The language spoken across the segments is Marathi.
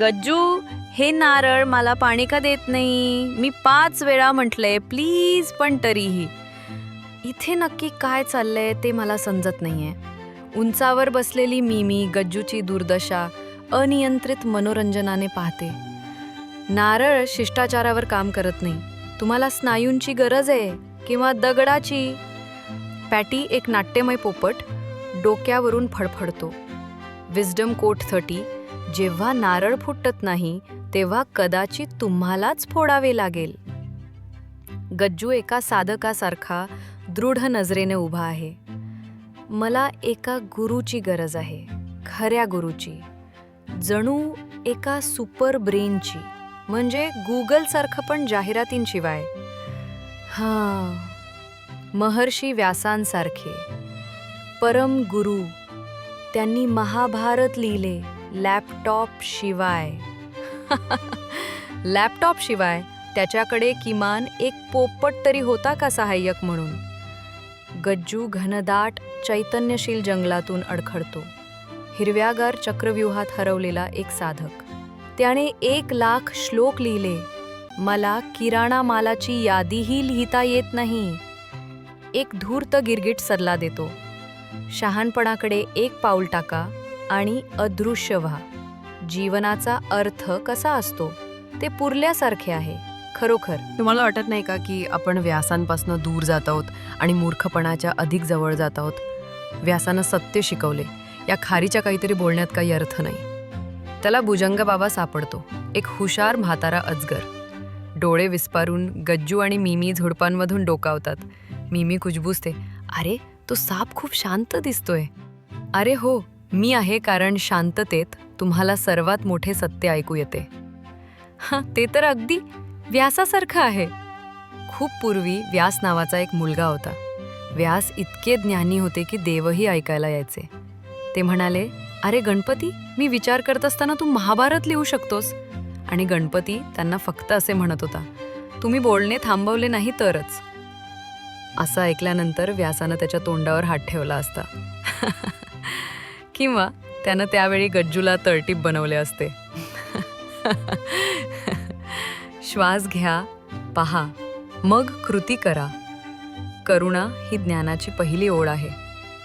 गज्जू हे नारळ मला पाणी का देत नाही? मी पाच वेळा म्हटलंय प्लीज पण तरीही. इथे नक्की काय चाललंय ते मला समजत नाहीये. उंचावर बसलेली मिमी गज्जूची दुर्दशा अनियंत्रित मनोरंजनाने पाहते. नारळ शिष्टाचारावर काम करत नाही. तुम्हाला स्नायूंची गरज आहे किंवा दगडाची? पॅटी एक नाट्यमय पोपट डोक्यावरून फडफडतो. विजडम कोट थर्टी जेव्हा नारळ फुटत नाही तेव्हा कदाचित तुम्हालाच फोडावे लागेल. गज्जू एका साधकासारखा दृढ नजरेने उभा आहे. मला एका गुरुची गरज आहे खऱ्या गुरुची. जणू एका सुपर ब्रेनची म्हणजे गुगलसारखं पण जाहिरातींशिवाय. हां महर्षी व्यासांसारखे. परम गुरु त्यांनी महाभारत लिहिले. लॅपटॉप शिवाय. लॅपटॉप शिवाय त्याच्याकडे किमान एक पोपट तरी होता का सहाय्यक म्हणून? गज्जू घनदाट चैतन्यशील जंगलातून अडखडतो. हिरव्यागार चक्रव्यूहात हरवलेला एक साधक. त्याने एक लाख श्लोक लिहिले. मला किराणा मालाची यादीही लिहिता येत नाही. एक धूर्त गिरगिट सल्ला देतो. शहाणपणाकडे एक पाऊल टाका. आणि अदृश्य व्हा. जीवनाचा अर्थ कसा असतो? ते पुरल्यासारखे आहे. खरोखर. तुम्हाला वाटत नाही का की आपण व्यासांपासून दूर जात आहोत आणि मूर्खपणाच्या अधिक जवळ जात आहोत? व्यासानं सत्य शिकवले. या खारीच्या काहीतरी बोलण्यात काही अर्थ नाही. त्याला भुजंग बाबा सापडतो. एक हुशार म्हातारा अजगर. डोळे विस्पारून गज्जू आणि मिमी झुडपांमधून डोकावतात. मिमी कुजबुजते अरे तो साप खूप शांत दिसतोय. अरे हो. मी आहे कारण शांततेत तुम्हाला सर्वात मोठे सत्य ऐकू येते. हां ते तर अगदी व्यासासारखं आहे. खूप पूर्वी व्यास नावाचा एक मुलगा होता. व्यास इतके ज्ञानी होते की देवही ऐकायला यायचे. ते म्हणाले अरे गणपती मी विचार करत असताना तू महाभारत लिहू शकतोस. आणि गणपती त्यांना फक्त असे म्हणत होता तुम्ही बोलणे थांबवले नाही तरच. असं ऐकल्यानंतर व्यासानं त्याच्या तोंडावर हात ठेवला असता. किंवा त्यानं त्यावेळी गज्जूला तळटीप बनवले असते. श्वास घ्या पहा मग कृती करा. करुणा ही ज्ञानाची पहिली ओळ आहे.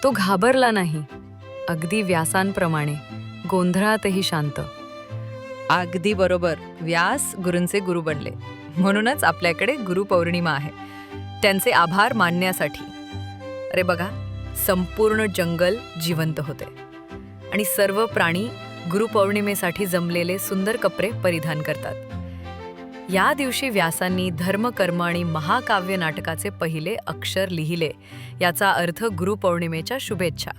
तो घाबरला नाही. अगदी व्यासांप्रमाणे गोंधळातही शांत. अगदी बरोबर. व्यास गुरूंचे गुरु बनले. म्हणूनच आपल्याकडे गुरुपौर्णिमा आहे. त्यांचे आभार मानण्यासाठी. अरे बघा संपूर्ण जंगल जिवंत होते. आणि सर्व प्राणी गुरुपौर्णिमेसाठी जमलेले सुंदर कपडे परिधान करतात. या दिवशी व्यासांनी धर्मकर्म आणि महाकाव्य नाटकाचे पहिले अक्षर लिहिले याचा अर्थ गुरुपौर्णिमेच्या शुभेच्छा.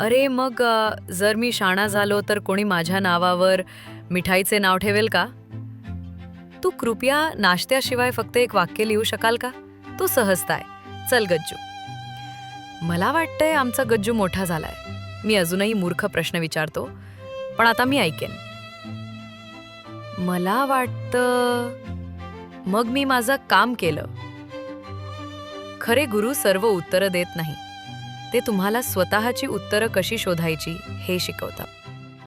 अरे मग जर मी शाणा झालो तर कोणी माझ्या नावावर मिठाईचे नाव ठेवेल का? तू कृपया नाश्त्याशिवाय फक्त एक वाक्य लिहू शकाल का? तू सहजताय. चल गज्जू. मला वाटतंय आमचा गज्जू मोठा झालाय. मी अजूनही मूर्ख प्रश्न विचारतो पण आता मी ऐकेन. मला वाटतं मग मी माझं काम केलं. खरे गुरु सर्व उत्तरं देत नाही. ते तुम्हाला स्वतःची उत्तरं कशी शोधायची हे शिकवतात.